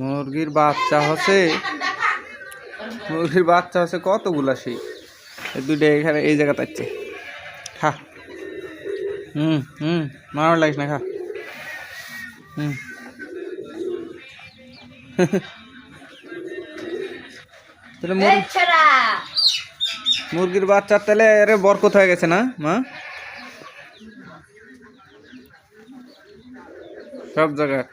মুরগির বাচ্চা হচ্ছে মুরগির বাচ্চা হচ্ছে কতগুলা সেই? এই দুইটা এখানে এই জায়গা থাকছে খা। হুম হুম মারার লাগিস না খা। হুম। তাহলে মুরগির বাচ্চার তাহলে আরে বরকত হয়ে গেছে না মা? সব জায়গায়।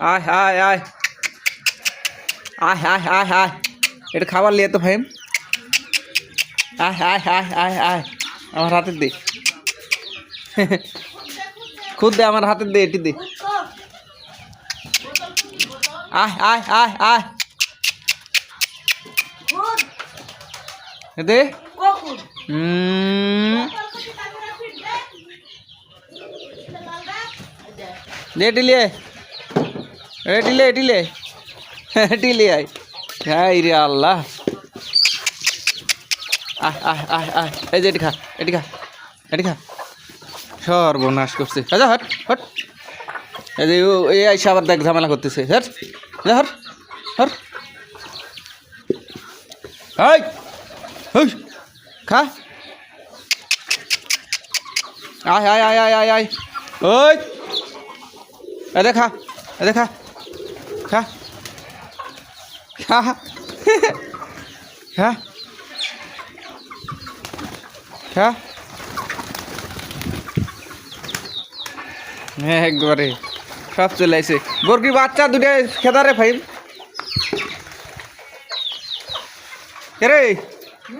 আয় আয় আয়। আয় আয় আয় আয়। এটা খাবার লিয়ে তো ভাই আয় আয় আয় আয় আয়। আমার হাতের দে। খুদ দে আমার হাতের দে এটি দে। আয় আয় আয় আয়। এ দে। দে টিলে এ টিলে টিলে টিলে আয়। হ্যাঁ রে আল্লাহ। আয় আয় আয় আয় এই যে এটি খা এটি খা এটি খা। সর্বনাশ করছে। আচ্ছা হট হট। এই যে এই আইসা আবার দেখ ঝামেলা করতেছে। হট হট হট। হাই হুই খা। আয় আয় আয় আয় আয় আয়। ওই এ খা এ খা। খা খা খা খা একবারে। সব চলে আসে। বর্গি বাচ্চা দুটো খেদারে ফাইম রে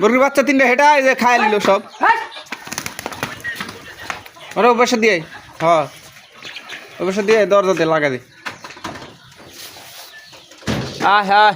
বর্গির বাচ্চা তিনটে হেঁটা যে খায় নিল সব। ওরা অভ্যাসে দিয়ে হ্যাঁ অভ্যাসে দিয়ে দরজা দিয়ে লাগা দে। আয় আয়